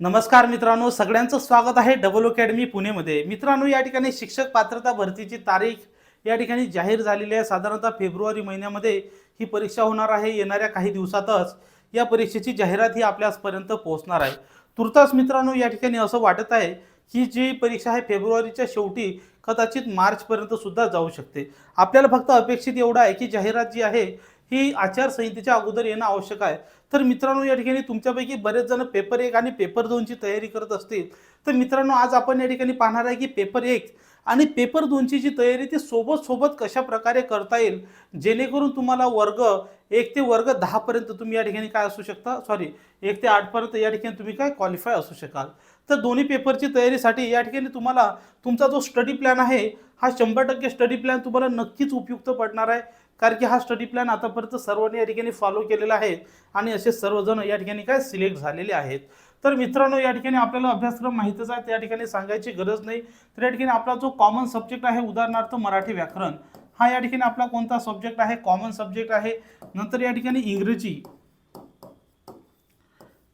नमस्कार मित्रांनो सगळ्यांचं स्वागत आहे डबल अकॅडमी पुणेमध्ये. मित्रांनो या ठिकाणी शिक्षक पात्रता भरतीची तारीख या ठिकाणी जाहीर झालेली आहे. साधारणतः फेब्रुवारी महिन्यामध्ये ही परीक्षा होणार आहे येणाऱ्या काही दिवसातच. या परीक्षेची जाहिरात ही आपल्यापर्यंत पोहोचणार आहे. तुर्तास मित्रांनो या ठिकाणी असं वाटत आहे की जी परीक्षा आहे फेब्रुवारीच्या शेवटी कदाचित मार्चपर्यंत सुद्धा जाऊ शकते. आपल्याला फक्त अपेक्षित एवढं आहे की जाहिरात जी आहे ही आचारसंहितेच्या अगोदर येणं आवश्यक आहे. तर मित्रांनो या ठिकाणी तुमच्यापैकी बरेच जण पेपर एक आणि पेपर दोनची तयारी करत असतील. तर मित्रांनो आज आपण या ठिकाणी पाहणार आहे की पेपर एक आणि पेपर दोनची जी तयारी ती सोबत सोबत कशा प्रकारे करता येईल? जेणेकरून तुम्हाला वर्ग एक ते वर्ग दहापर्यंत तुम्ही या ठिकाणी काय असू शकता? सॉरी एक ते आठपर्यंत या ठिकाणी तुम्ही काय क्वालिफाय असू शकाल. तर दोन्ही पेपरची तयारीसाठी या ठिकाणी तुम्हाला तुमचा जो स्टडी प्लॅन आहे हा शंभर टक्के स्टडी प्लॅन तुम्हाला नक्कीच उपयुक्त पडणार आहे. कारण की हा स्टडी प्लॅन आतापर्यंत सर्वांनी या ठिकाणी फॉलो केलेला आहे आणि असे सर्वजण या ठिकाणी काय सिलेक्ट झालेले आहेत. तर मित्रांनो या ठिकाणी आपल्याला अभ्यासक्रम माहीतच आहे. त्या ठिकाणी सांगायची गरज नाही. तर या ठिकाणी आपला जो कॉमन सब्जेक्ट आहे उदाहरणार्थ मराठी व्याकरण हा या ठिकाणी आपला कोणता सब्जेक्ट आहे? कॉमन सब्जेक्ट आहे. नंतर या ठिकाणी इंग्रजी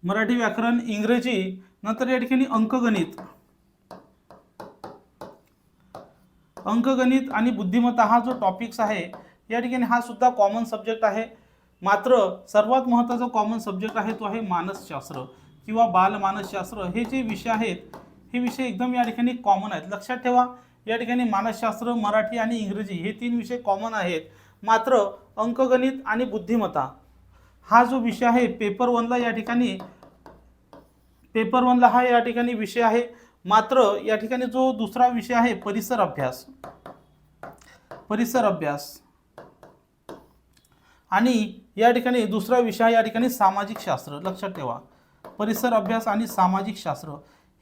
मराठी व्याकरण इंग्रजी नंतर या ठिकाणी अंकगणित. अंकगणित आणि बुद्धिमत्ता हा जो टॉपिक्स आहे या ठिकाणी हा सुद्धा कॉमन सब्जेक्ट आहे. मात्र सर्वात महत्त्वाचा कॉमन सब्जेक्ट आहे तो आहे मानसशास्त्र किंवा बालमानसशास्त्र हे जे विषय आहेत हे विषय एकदम या ठिकाणी कॉमन आहेत. लक्षात ठेवा या ठिकाणी मानसशास्त्र मराठी आणि इंग्रजी हे तीन विषय कॉमन आहेत. मात्र अंकगणित आणि बुद्धिमत्ता हा जो विषय आहे पेपर वनला या ठिकाणी पेपर वनला हा या ठिकाणी विषय आहे. मात्र या ठिकाणी जो दुसरा विषय आहे परिसर अभ्यास. परिसर अभ्यास. आणि या ठिकाणी दुसरा विषय या ठिकाणी सामाजिक शास्त्र. लक्षात ठेवा. परिसर अभ्यास आणि सामाजिक शास्त्र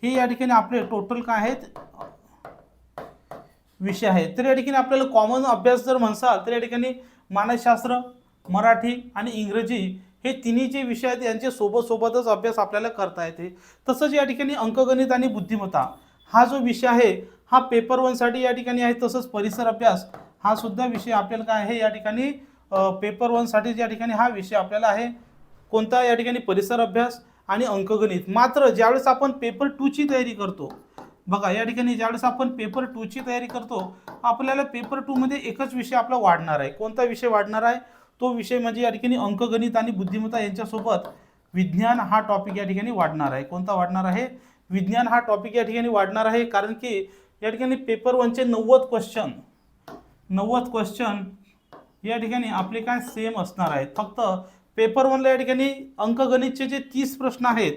हे या ठिकाणी आपले टोटल काय आहेत? विषय आहेत. तर या ठिकाणी आपल्याला कॉमन अभ्यास जर म्हणसाल तर या ठिकाणी मानसशास्त्र मराठी आणि इंग्रजी हे तिन्ही जे विषय आहेत यांचे सोबत सोबतच अभ्यास आपल्याला करता येते. तसंच या ठिकाणी अंकगणित आणि बुद्धिमत्ता हा जो विषय आहे हा पेपर वनसाठी या ठिकाणी आहे. तसंच परिसर अभ्यास हा सुद्धा विषय आपल्याला काय आहे? या ठिकाणी पेपर वनसाठी या ठिकाणी हा विषय आपल्याला आहे कोणता? या ठिकाणी परिसर अभ्यास आणि अंकगणित मात्र ज्यावेळेस आपण पेपर टूची तयारी करतो बघा या ठिकाणी ज्यावेळेस आपण पेपर टूची तयारी करतो आपल्याला पेपर टूमध्ये एकच विषय आपला वाढणार आहे. कोणता विषय वाढणार आहे? तो विषय म्हणजे या ठिकाणी अंकगणित आणि बुद्धिमत्ता यांच्यासोबत विज्ञान हा टॉपिक या ठिकाणी वाढणार आहे. कोणता वाढणार आहे? विज्ञान हा टॉपिक या ठिकाणी वाढणार आहे कारण की या ठिकाणी पेपर वनचे नव्वद क्वेश्चन नव्वद क्वेश्चन या ठिकाणी आपले काय सेम असणार आहेत. फक्त पेपर वनला या ठिकाणी अंकगणितचे जे तीस प्रश्न आहेत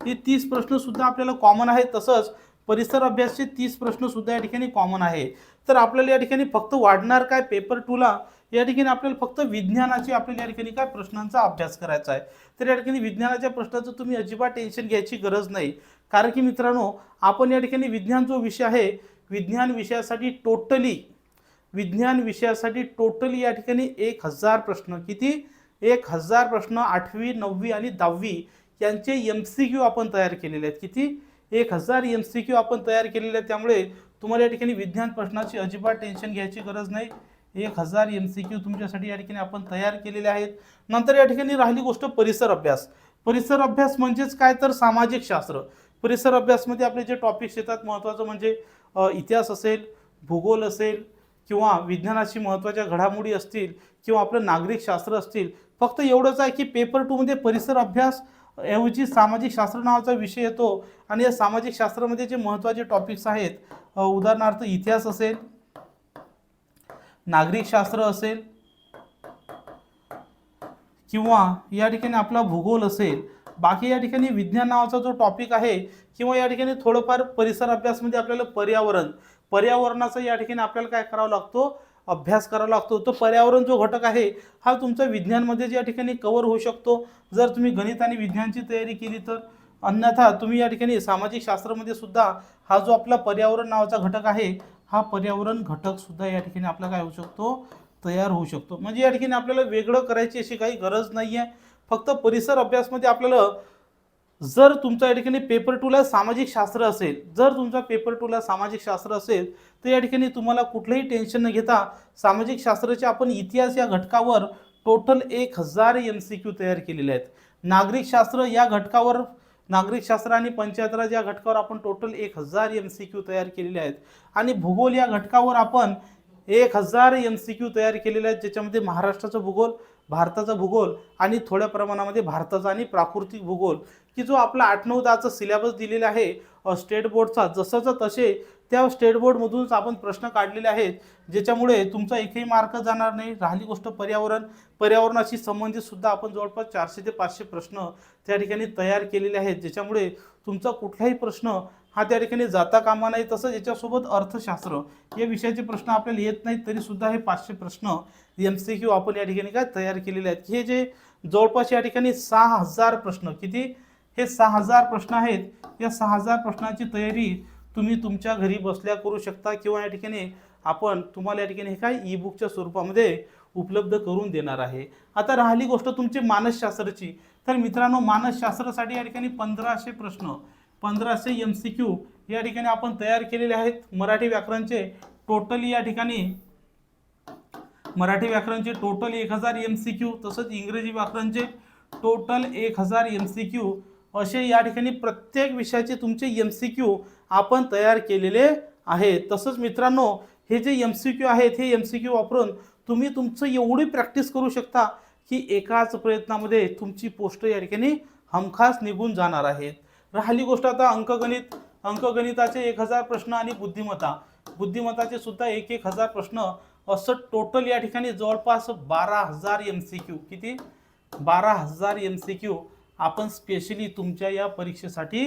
ते तीस प्रश्नसुद्धा आपल्याला कॉमन आहेत. तसंच परिसर अभ्यासचे तीस प्रश्नसुद्धा या ठिकाणी कॉमन आहे. तर आपल्याला या ठिकाणी फक्त वाढणार काय पेपर टूला या ठिकाणी आपल्याला फक्त विज्ञानाची आपल्याला या ठिकाणी काय प्रश्नांचा अभ्यास करायचा आहे. तर या ठिकाणी विज्ञानाच्या प्रश्नाचं तुम्ही अजिबात टेन्शन घ्यायची गरज नाही. कारण की मित्रांनो आपण या ठिकाणी विज्ञान जो विषय आहे विज्ञान विषयासाठी टोटली विज्ञान विषयासाठी टोटली या ठिकाणी एक हजार प्रश्न किती? एक हजार प्रश्न आठवी नववी आणि दहावी यांचे एम सी क्यू आपण तयार केलेले आहेत. किती? एक हजार एम सी क्यू आपण तयार केलेले आहेत. त्यामुळे तुम्हाला या ठिकाणी विज्ञान प्रश्नाची अजिबात टेन्शन घ्यायची गरज नाही. एक हजार एम सी क्यू तुमच्यासाठी या ठिकाणी आपण तयार केलेले आहेत. नंतर या ठिकाणी राहिली गोष्ट परिसर अभ्यास. परिसर अभ्यास म्हणजेच काय? तर सामाजिक शास्त्र. परिसर अभ्यासमध्ये आपले जे टॉपिक्स येतात महत्त्वाचं म्हणजे इतिहास असेल भूगोल असेल किंवा विज्ञानाची महत्त्वाच्या घडामोडी असतील किंवा आपलं नागरिक शास्त्र असतील फक्त एवढंच आहे की पेपर टूमध्ये परिसर अभ्यास ऐवजी सामाजिक शास्त्र नावाचा विषय येतो आणि या सामाजिक शास्त्रामध्ये जे महत्त्वाचे टॉपिक्स आहेत उदाहरणार्थ इतिहास असेल नागरिक शास्त्र असेल किंवा या ठिकाणी आपला भूगोल असेल बाकी या ठिकाणी विज्ञान नावाचा जो टॉपिक आहे किंवा या ठिकाणी थोडंफार परिसर अभ्यासमध्ये आपल्याला पर्यावरण पर्यावरणाचा या ठिकाणी आपल्याला काय करावा लागतो? अभ्यास करावा लागतो. तो पर्यावरण जो घटक आहे हा तुमचा विज्ञानमध्ये या ठिकाणी कवर होऊ शकतो. जर तुम्ही गणित आणि विज्ञानची तयारी केली तर अन्यथा तुम्ही या ठिकाणी सामाजिक शास्त्रामध्ये सुद्धा हा जो आपला पर्यावरण नावाचा घटक आहे हा पर्यावरण घटक सुद्धा या ठिकाणी आपला काय होऊ शकतो? तयार होऊ शकतो. म्हणजे या ठिकाणी आपल्याला वेगळं करायची अशी काही गरज नाही आहे फक्त परिसर अभ्यासमध्ये आपल्याला जर तुमचा या ठिकाणी पेपर टूला सामाजिक शास्त्र असेल जर तुमचा पेपर टूला सामाजिक शास्त्र असेल तर या ठिकाणी तुम्हाला कुठलंही टेन्शन न घेता सामाजिक शास्त्राचे आपण इतिहास या घटकावर टोटल एक हजार एम सी क्यू तयार केलेले आहेत. नागरिक शास्त्र या घटकावर नागरिकशास्त्र आणि पंचायत राज या घटकावर आपण टोटल एक हजार एम सी क्यू तयार केलेले आहेत. आणि भूगोल या घटकावर आपण एक हजार एम सी क्यू तयार केलेले आहेत ज्याच्यामध्ये महाराष्ट्राचं भूगोल भारताचा भूगोल आणि थोड्या प्रमाणामध्ये भारताचा आणि प्राकृतिक भूगोल की जो आपला आठ नऊ दहाचा सिलेबस दिलेला आहे स्टेट बोर्डचा जसंच तसे त्या स्टेट बोर्डमधूनच आपण प्रश्न काढलेले आहेत ज्याच्यामुळे तुमचा एकही मार्क जाणार नाही. राहिली गोष्ट पर्यावरण. पर्यावरणाशी संबंधित सुद्धा आपण जवळपास चारशे ते पाचशे प्रश्न त्या ठिकाणी तयार केलेले आहेत ज्याच्यामुळे तुमचा कुठलाही प्रश्न हा त्या ठिकाणी जाता कामा नाही तसंच याच्यासोबत अर्थशास्त्र. या विषयाचे प्रश्न आपल्याला येत नाहीत तरीसुद्धा हे पाचशे प्रश्न एम सी क्यू आपण या ठिकाणी काय तयार केलेले आहेत. हे जे जवळपास या ठिकाणी सहा हजार प्रश्न किती? हे सहा हजार प्रश्न आहेत. या सहा हजार प्रश्नाची तयारी तुम्ही तुमच्या घरी बसल्या करू शकता किंवा या ठिकाणी आपण तुम्हाला या ठिकाणी हे काय ई बुकच्या स्वरूपामध्ये उपलब्ध करून देणार आहे. आता राहिली गोष्ट तुमची मानसशास्त्राची. तर मित्रांनो मानसशास्त्रासाठी या ठिकाणी पंधराशे प्रश्न पंधराशे एम सी क्यू या ठिकाणी आपण तयार केलेले आहेत. मराठी व्याकरणचे टोटली या ठिकाणी मराठी व्याकरणचे टोटल एक हजार एम सी क्यू तसंच इंग्रजी व्याकरणचे टोटल एक हजार एम सी क्यू असे या ठिकाणी प्रत्येक विषयाचे तुमचे एम सी क्यू आपण तयार केलेले आहेत. तसंच मित्रांनो हे जे एम सी क्यू आहेत हे एम सी क्यू वापरून तुम्ही तुमचं एवढी प्रॅक्टिस करू शकता की एकाच प्रयत्नामध्ये तुमची पोस्ट या ठिकाणी हमखास निघून जाणार आहेत. राहिली गोष्ट आता अंकगणित अंकगणिताचे एक हजार प्रश्न आणि बुद्धिमत्ता. बुद्धिमत्ताचे सुद्धा एक एक हजार प्रश्न असं टोटल या ठिकाणी जवळपास बारा हजार एम सी क्यू किती? बारा हजार एम सी क्यू आपण स्पेशली तुमच्या या परीक्षेसाठी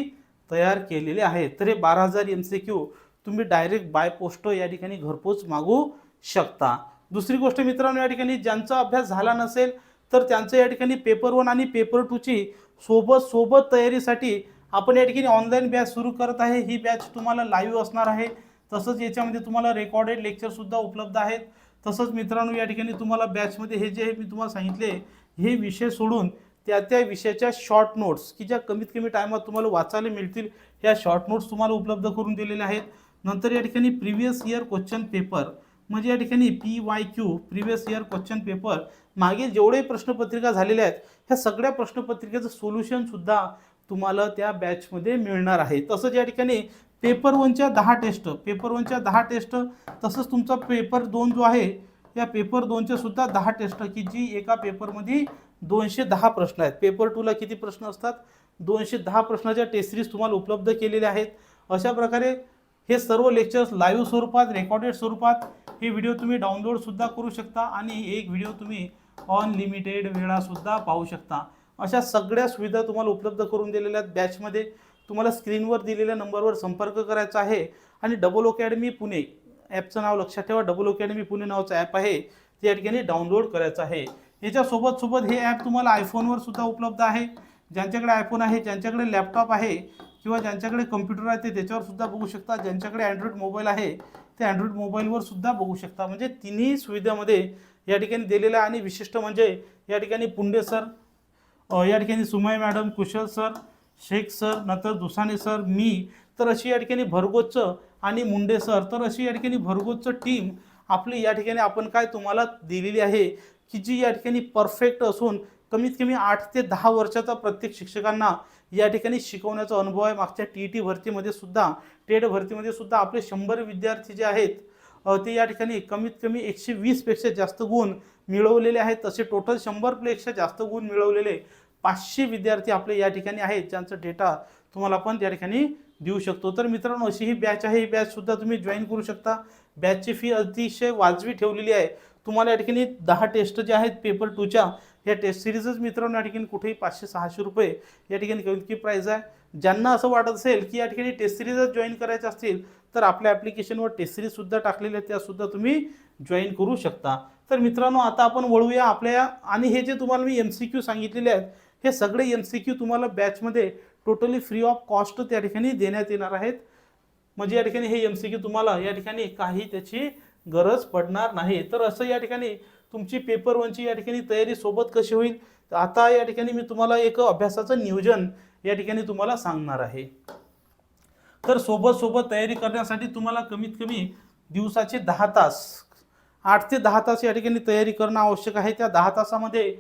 तयार केलेले आहेत. तर हे बारा हजार एम सी क्यू तुम्ही डायरेक्ट बाय पोस्ट या ठिकाणी घरपोच मागू शकता. दुसरी गोष्ट मित्रांनो या ठिकाणी ज्यांचा अभ्यास झाला नसेल तर त्यांचं या ठिकाणी पेपर वन आणि पेपर टूची सोबत सोबत तयारीसाठी आपण या ठिकाणी ऑनलाईन बॅच सुरू करत आहे. ही बॅच तुम्हाला लाईव्ह असणार आहे. तसंच याच्यामध्ये तुम्हाला रेकॉर्डेड लेक्चरसुद्धा उपलब्ध आहेत. तसंच मित्रांनो या ठिकाणी तुम्हाला बॅचमध्ये हे जे मी तुम्हाला सांगितले हे विषय सोडून त्या त्या विषयाच्या शॉर्ट नोट्स की ज्या कमीत कमी टायमात तुम्हाला वाचायला मिळतील ह्या शॉर्ट नोट्स तुम्हाला उपलब्ध करून दिलेल्या आहेत. नंतर या ठिकाणी प्रिव्हियस इयर क्वेश्चन पेपर म्हणजे या ठिकाणी P Y Q previous year question paper मागील जेवढे प्रश्नपत्रिका झालेल्या आहेत ह्या सगळ्या प्रश्नपत्रिकेचं सोल्युशनसुद्धा तुम्हाला त्या बॅचमध्ये मिळणार आहे. तसंच या ठिकाणी पेपर वनच्या दहा टेस्ट पेपर वनच्या दहा टेस्ट तसंच तुमचा पेपर दोन जो आहे या पेपर दोनच्या सुद्धा दहा टेस्ट की जी एका पेपरमध्ये दोनशे दहा प्रश्न आहेत. पेपर टूला किती प्रश्न असतात? दोनशे दहा प्रश्नाच्या टेस्ट सिरीज तुम्हाला उपलब्ध केलेल्या आहेत. अशा प्रकारे हे सर्व लेक्चर्स लाईव्ह स्वरूपात रेकॉर्डेड स्वरूपात हे व्हिडिओ तुम्ही डाउनलोडसुद्धा करू शकता आणि एक व्हिडिओ तुम्ही अनलिमिटेड वेळासुद्धा पाहू शकता. अशा सगळ्या सुविधा तुम्हाला उपलब्ध करून दिलेल्या आहेत. बॅचमध्ये तुम्हाला स्क्रीनवर दिलेल्या नंबरवर संपर्क करायचा आहे. आणि डबल अकॅडमी पुणे ॲपचं नाव लक्षात ठेवा. डबल अकॅडमी पुणे नावाचं ॲप आहे. ते या ठिकाणी डाउनलोड करायचं आहे. याच्यासोबत सोबत हे ॲप तुम्हाला आयफोनवर सुद्धा उपलब्ध आहे. ज्यांच्याकडे आयफोन आहे ज्यांच्याकडे लॅपटॉप आहे किंवा ज्यांच्याकडे कम्प्युटर आहे ते त्याच्यावर सुद्धा बघू शकता. ज्यांच्याकडे अँड्रॉइड मोबाईल आहे ते अँड्रॉइड मोबाईलवर सुद्धा बघू शकता. म्हणजे तिन्ही सुविधामध्ये या ठिकाणी दिलेलं आहे. आणि विशिष्ट म्हणजे या ठिकाणी पुंडे सर या ठिकाणी Sumay madam Kushal sir Shaikh sir नंतर दुसाने सर मी तर अशी या ठिकाणी भरगोच्च आणि मुंडे सर तर अशी या ठिकाणी भरगोच्च टीम आपली या ठिकाणी आपण काय तुम्हाला दिलेली आहे की जी या ठिकाणी परफेक्ट असून कमीत कमी आठ ते दहा वर्षाचा प्रत्येक शिक्षकांना या ठिकाणी शिकवण्याचा अनुभव आहे. मागच्या टी ई टी भरतीमध्ये सुद्धा टेट भरतीमध्ये सुद्धा आपले शंभर विद्यार्थी जे आहेत ते या ठिकाणी कमीत कमी एकशे वीसपेक्षा जास्त गुण मिळवलेले आहेत. तसे टोटल शंभरपेक्षा जास्त गुण मिळवलेले पाचशे विद्यार्थी आपले या ठिकाणी आहेत. ज्यांचा डेटा तुम्हाला आपण त्या ठिकाणी देऊ शकतो. तर मित्रांनो अशी ही बॅच आहे. ही बॅचसुद्धा तुम्ही जॉईन करू शकता. बॅचची फी अतिशय वाजवी ठेवलेली आहे. तुम्हाला या ठिकाणी दहा टेस्ट ज्या आहेत पेपर टूच्या या टेस्ट सिरीजच मित्रांनो या ठिकाणी कुठेही पाचशे सहाशे रुपये या ठिकाणी किती प्राईज आहे. ज्यांना असं वाटत असेल की या ठिकाणी टेस्ट सिरीजच जॉईन करायचे असतील तर आपल्या ॲप्लिकेशनवर टेस्ट सिरीजसुद्धा टाकलेल्या आहेत त्यासुद्धा तुम्ही जॉईन करू शकता. तर मित्रांनो आता आपण वळूया आपल्या आणि हे जे तुम्हाला मी एम सी क्यू सांगितलेले आहेत हे सगळे एम सी क्यू तुम्हाला बॅचमध्ये टोटली फ्री ऑफ कॉस्ट त्या ठिकाणी देण्यात येणार आहेत. म्हणजे या ठिकाणी हे एम सी क्यू तुम्हाला या ठिकाणी काही त्याची गरज पडणार नाही. तर असं या ठिकाणी तुमची पेपर वनची या ठिकाणी तयारी सोबत कशी होईल? तर आता या ठिकाणी मी तुम्हाला एक अभ्यासाचं नियोजन या ठिकाणी तुम्हाला सांगणार आहे. तर सोबत सोबत तयारी करण्यासाठी तुम्हाला कमीत कमी दिवसाचे दहा तास आठ ते दहा तास या ठिकाणी तयारी करणं आवश्यक आहे. त्या दहा तासामध्ये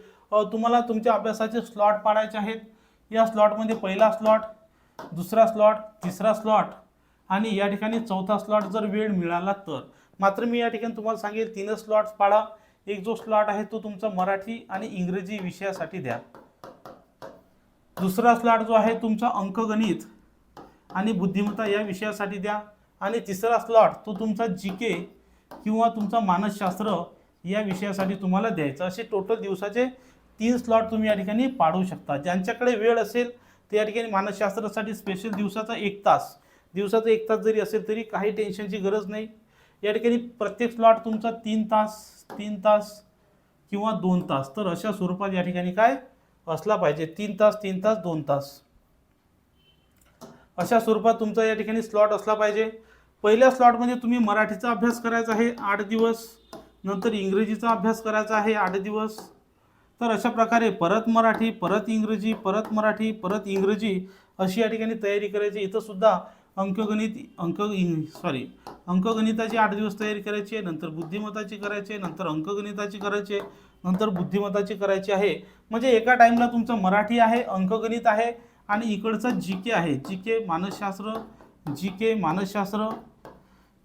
तुम्हाला तुमच्या अभ्यासाचे स्लॉट पाडायचे आहेत. या स्लॉटमध्ये पहिला स्लॉट दुसरा स्लॉट तिसरा स्लॉट आणि या ठिकाणी चौथा स्लॉट जर वेळ मिळाला तर. मात्र मी या ठिकाणी तुम्हाला सांगेल तीनच स्लॉट्स पाळा एक जो स्लॉट आहे तो तुमचा मराठी आणि इंग्रजी विषयासाठी द्या. दुसरा स्लॉट जो आहे तुमचा अंकगणित. आणि बुद्धिमत्ता या विषयासाठी द्या. आणि तिसरा स्लॉट तो तुमचा जी के किंवा तुमचा मानसशास्त्र या विषयासाठी तुम्हाला द्यायचा. असे टोटल दिवसाचे तीन स्लॉट तुम्ही या ठिकाणी पाडू शकता. ज्यांच्याकडे वेळ असेल ते या ठिकाणी मानसशास्त्रासाठी स्पेशल दिवसाचा एक तास. दिवसाचा एक तास जरी असेल तरी काही टेन्शनची गरज नाही. या ठिकाणी प्रत्येक स्लॉट तुमचा तीन तास तीन तास किंवा दोन तास. तर अशा स्वरूपात या ठिकाणी काय असला पाहिजे? तीन तास तीन तास दोन तास. अशा स्वरूपात तुमचा या ठिकाणी स्लॉट असला पाहिजे. पहिल्या स्लॉटमध्ये तुम्ही मराठीचा अभ्यास करायचा आहे आठ दिवस. नंतर इंग्रजीचा अभ्यास करायचा आहे आठ दिवस. तर अशा प्रकारे परत मराठी परत इंग्रजी परत मराठी परत इंग्रजी अशी या ठिकाणी तयारी करायची. इथंसुद्धा अंकगणित अंक सॉरी अंकगणिताची आठ दिवस तयारी करायची आहे नंतर बुद्धिमत्ताची करायची आहे नंतर अंकगणिताची करायची आहे नंतर बुद्धिमत्ताची करायची आहे. म्हणजे एका टाईमला तुमचं मराठी आहे अंकगणित आहे आणि इकडचं जी के आहे जी के मानसशास्त्र जी के मानसशास्त्र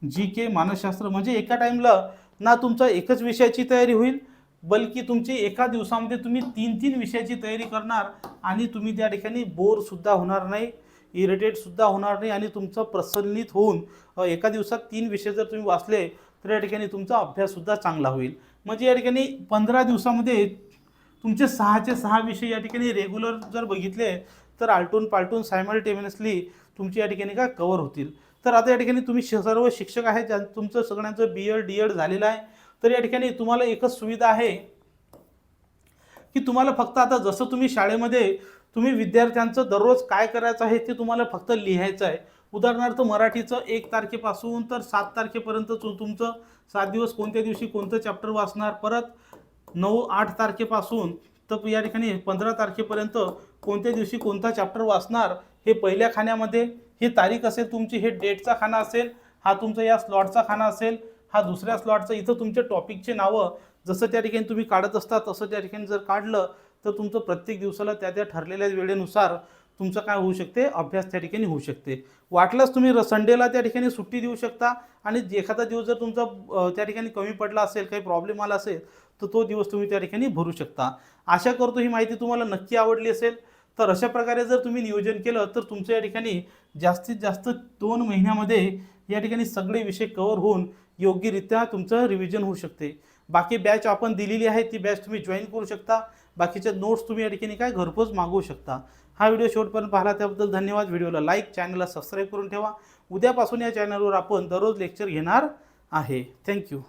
जी के मानसशास्त्र म्हणजे एका टाईमला ना तुमचा एकच विषयाची तयारी होईल बल्कि तुमची एका दिवसामध्ये तुम्ही तीन तीन विषयाची तयारी करणार आणि तुम्ही त्या ठिकाणी बोरसुद्धा होणार नाही इरिटेटसुद्धा होणार नाही आणि तुमचं प्रसन्नित होऊन एका दिवसात तीन विषय जर तुम्ही वाचले तर या ठिकाणी तुमचा अभ्याससुद्धा चांगला होईल. म्हणजे या ठिकाणी पंधरा दिवसामध्ये तुमचे सहाचे सहा विषय या ठिकाणी रेग्युलर जर बघितले तर आलटून पालटून सायमल्टेनियसली तुमची या ठिकाणी काय कवर होतील. तर आता या ठिकाणी तुम्ही श- सर्व शिक्षक आहेत ज्या तुमचं सगळ्यांचं बी एड डी एड झालेलं आहे. तर या ठिकाणी तुम्हाला एकच सुविधा आहे की तुम्हाला फक्त आता जसं तुम्ही शाळेमध्ये तुम्ही विद्यार्थ्यांचं दररोज काय करायचं आहे ते तुम्हाला फक्त लिहायचं आहे. उदाहरणार्थ मराठीचं एक तारखेपासून तर सात तारखेपर्यंत तुमचं सात दिवस कोणत्या दिवशी कोणतं चॅप्टर वाचणार परत नऊ आठ तारखेपासून तर या ठिकाणी पंधरा तारखेपर्यंत कोणत्या दिवशी कोणता चॅप्टर वाचणार हे पहिल्या खाण्यामध्ये ही तारीख असेल तुमची हे डेटचा खाना असेल हा तुमचा या स्लॉटचा खाना असेल हा दुसऱ्या स्लॉटचा इथं तुमच्या टॉपिकचे नावं जसं त्या ठिकाणी तुम्ही काढत असता तसं त्या ठिकाणी जर काढलं तर तुमचं प्रत्येक दिवसाला त्या त्या ठरलेल्या वेळेनुसार तुमचं काय होऊ शकते? अभ्यास त्या ठिकाणी होऊ शकते. वाटल्यास तुम्ही र- संडेला त्या ठिकाणी सुट्टी देऊ शकता आणि एखादा दिवस जर तुमचा त्या ठिकाणी कमी पडला असेल काही प्रॉब्लेम आला असेल तर तो दिवस तुम्ही त्या ठिकाणी भरू शकता. आशा करतो ही माहिती तुम्हाला नक्की आवडली असेल. तर अशा प्रकारे जर तुम्ही नियोजन केलं तर तुमच्या या ठिकाणी जास्तीत जास्त दोन महिन्यामध्ये या ठिकाणी सगळे विषय कवर होऊन योग्यरित्या तुमचं रिव्हिजन होऊ शकते. बाकी बॅच आपण दिलेली आहे ती बॅच तुम्ही जॉईन करू शकता. बाकीच्या नोट्स तुम्ही या ठिकाणी काय घरपोच मागवू शकता. हा व्हिडिओ शेवटपर्यंत पाहिला त्याबद्दल धन्यवाद. व्हिडिओला लाईक चॅनलला सबस्क्राईब करून ठेवा. उद्यापासून या चॅनलवर आपण दररोज लेक्चर घेणार आहे. थँक्यू